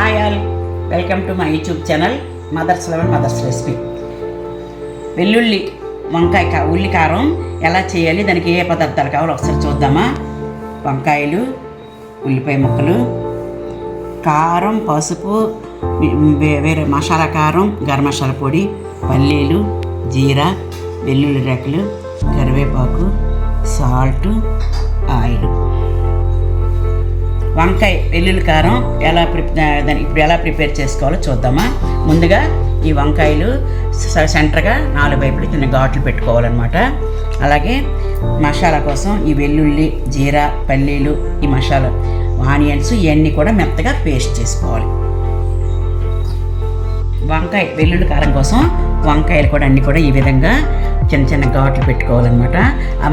Hi all. Welcome to my YouTube channel mothers eleven mothers recipe. వెల్లుల్లి వంకాయ ఉల్లి కారం ఎలా చేయాలి దానికి ఏ పదార్థాలు కావాలో ఒకసారి చూద్దామా? వంకాయలు ఉల్లిపాయ ముక్కలు కారం పసుపు వే- వేరే మసాలా కారం గరం మసాలా పొడి పల్లీలు జీరా వెల్లుల్లి రెక్కలు కరివేపాకు సాల్ట్ ఆయిల్. వంకాయ వెల్లుల్లి కారం ఎలా ప్రిపేర్ దాన్ని ఇప్పుడు ఎలా ప్రిపేర్ చేసుకోవాలో చూద్దామా? ముందుగా ఈ వంకాయలు సెంటర్గా నాలుగు వైపులు చిన్న ఘాట్లు పెట్టుకోవాలన్నమాట. అలాగే మసాలా కోసం ఈ వెల్లుల్లి జీరా పల్లీలు ఈ మసాలా ఆనియన్స్ ఇవన్నీ కూడా మెత్తగా పేస్ట్ చేసుకోవాలి. వంకాయ వెల్లుల్లి కారం కోసం వంకాయలు కూడా అన్నీ కూడా ఈ విధంగా చిన్న చిన్న ఘాట్లు పెట్టుకోవాలన్నమాట.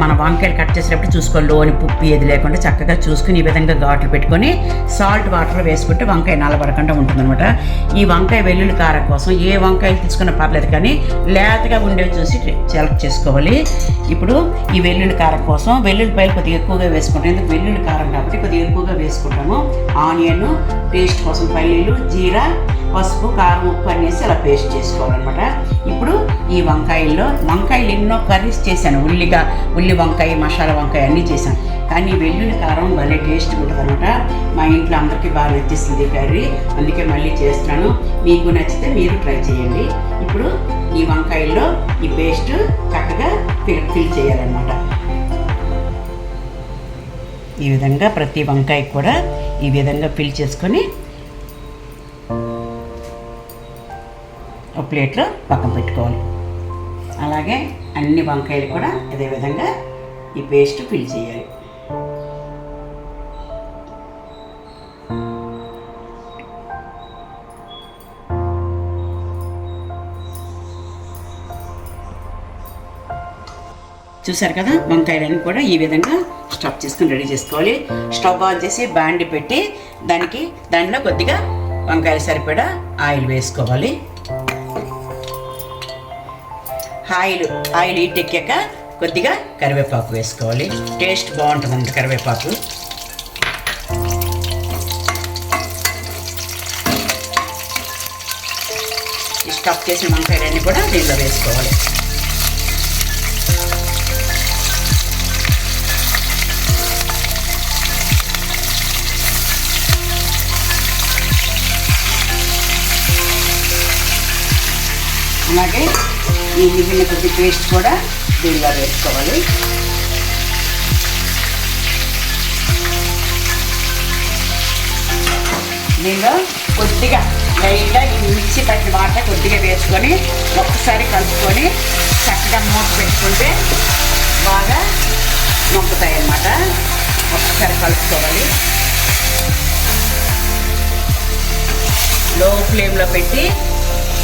మన వంకాయలు కట్ చేసేటప్పుడు చూసుకోవాలి లోని పుప్పు ఏది లేకుండా చక్కగా చూసుకుని ఈ విధంగా ఘాట్లు పెట్టుకొని సాల్ట్ వాటర్ వేసుకుంటే వంకాయ నలబడకుండా ఉంటుందన్నమాట. ఈ వంకాయ వెల్లుల్లి కారం కోసం ఏ వంకాయలు తీసుకున్నా పర్లేదు కానీ లేతగా ఉండేవి చూసి సెలెక్ట్ చేసుకోవాలి. ఇప్పుడు ఈ వెల్లుల్లి కారం కోసం వెల్లుల్లిపాయలు కొద్దిగా ఎక్కువగా వేసుకుంటాం. ఎందుకు? వెల్లుల్లి కారం కాబట్టి కొద్దిగా ఎక్కువగా వేసుకుంటాము. ఆనియన్ పేస్ట్ కోసం పల్లీలు జీరా పసుపు కారం ఉప్పు అనేసి అలా పేస్ట్ చేసుకోవాలన్నమాట. ఇప్పుడు ఈ వంకాయల్లో వంకాయలు ఎన్నో కర్రీస్ చేశాను. ఉల్లిగా ఉల్లి వంకాయ మసాలా వంకాయ అన్నీ చేశాను. కానీ వెల్లుల్లి కారం భలే టేస్ట్ ఉంటుంది అనమాట మా ఇంట్లో అందరికీ బాగా నచ్చేసింది కర్రీ. అందుకే మళ్ళీ చేస్తున్నాను. మీకు నచ్చితే మీరు ట్రై చేయండి. ఇప్పుడు ఈ వంకాయల్లో ఈ పేస్ట్ చక్కగా ఫిల్ ఫిల్ చేయాలన్నమాట. ఈ విధంగా ప్రతి వంకాయ కూడా ఈ విధంగా ఫిల్ చేసుకొని ఒక ప్లేట్లో పక్కన పెట్టుకోవాలి. అలాగే అన్ని వంకాయలు కూడా ఇదే విధంగా ఈ పేస్ట్ ఫిల్ చేయాలి. చూసారు కదా? వంకాయలన్నీ కూడా ఈ విధంగా స్టఫ్ చేసుకుని రెడీ చేసుకోవాలి. స్టవ్ ఆన్ చేసి బాండి పెట్టి దానికి దానిలో కొద్దిగా వంకాయలు సరిపడా ఆయిల్ వేసుకోవాలి. ఆయిల్ ఆయిల్ ఇట్టెక్కాక ఎక్కాక కొద్దిగా కరివేపాకు వేసుకోవాలి. టేస్ట్ బాగుంటుందండి కరివేపాకు. స్టఫ్ చేసిన వంకాయలన్నీ కూడా దీనిలో వేసుకోవాలి. అలాగే ఈ మిగిలిన కొద్ది పేస్ట్ కూడా దీనిలో వేసుకోవాలి. దీనిలో కొద్దిగా లైట్గా ఈ మిర్చి పట్టిన వాటర్ కొద్దిగా వేసుకొని ఒక్కసారి కలుపుకొని చక్కగా మూత పెట్టుకుంటే బాగా నొక్కుతాయి అన్నమాట ఒక్కసారి కలుపుకోవాలి. లో ఫ్లేమ్లో పెట్టి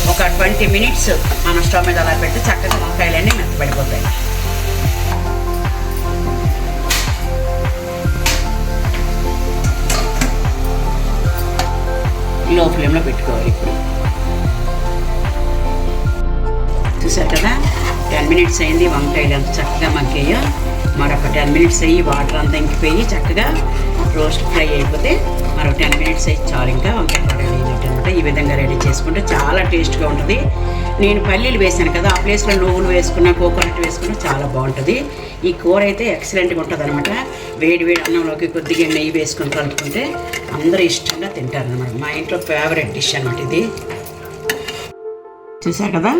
ఒక ట్వంటీ మినిట్స్ మన స్టవ్ మీద అలా పెట్టి చక్కగా వంకాయలన్నీ మెత్తబడిపోతాయి. లో ఫ్లేమ్లో పెట్టుకోవాలి ఇప్పుడు. చూసారు కదా? టెన్ మినిట్స్ అయింది వంకాయలు ఎంత చక్కగా మగ్గాయో. మరొక టెన్ మినిట్స్ అయ్యి వాటర్ అంతా ఇంకిపోయి చక్కగా రోస్ట్ ఫ్రై అయిపోతే మరో టెన్ మినిట్స్ అయితే చాలు. ఇంకా వంకాయ రెడీ అయినట్టు అనమాట ఈ విధంగా రెడీ చేసుకుంటే చాలా టేస్ట్గా ఉంటుంది. నేను పల్లీలు వేసాను కదా ఆ ప్లేస్లో నువ్వులు వేసుకున్నా కోకోనట్ వేసుకున్నా చాలా బాగుంటుంది. ఈ కూర అయితే ఎక్సలెంట్గా ఉంటుంది అనమాట వేడి వేడి అన్నంలోకి కొద్దిగా నెయ్యి వేసుకొని కలుపుకుంటే అందరూ ఇష్టంగా తింటారు అనమాట మా ఇంట్లో ఫేవరెట్ డిష్ అనమాట ఇది. చూసారు కదా?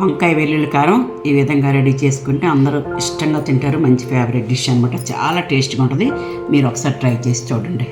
వంకాయ వెల్లుల్లి కారం ఈ విధంగా రెడీ చేసుకుంటే అందరూ ఇష్టంగా తింటారు. మంచి ఫేవరెట్ డిష్ అనమాట చాలా టేస్ట్గా ఉంటుంది. మీరు ఒకసారి ట్రై చేసి చూడండి.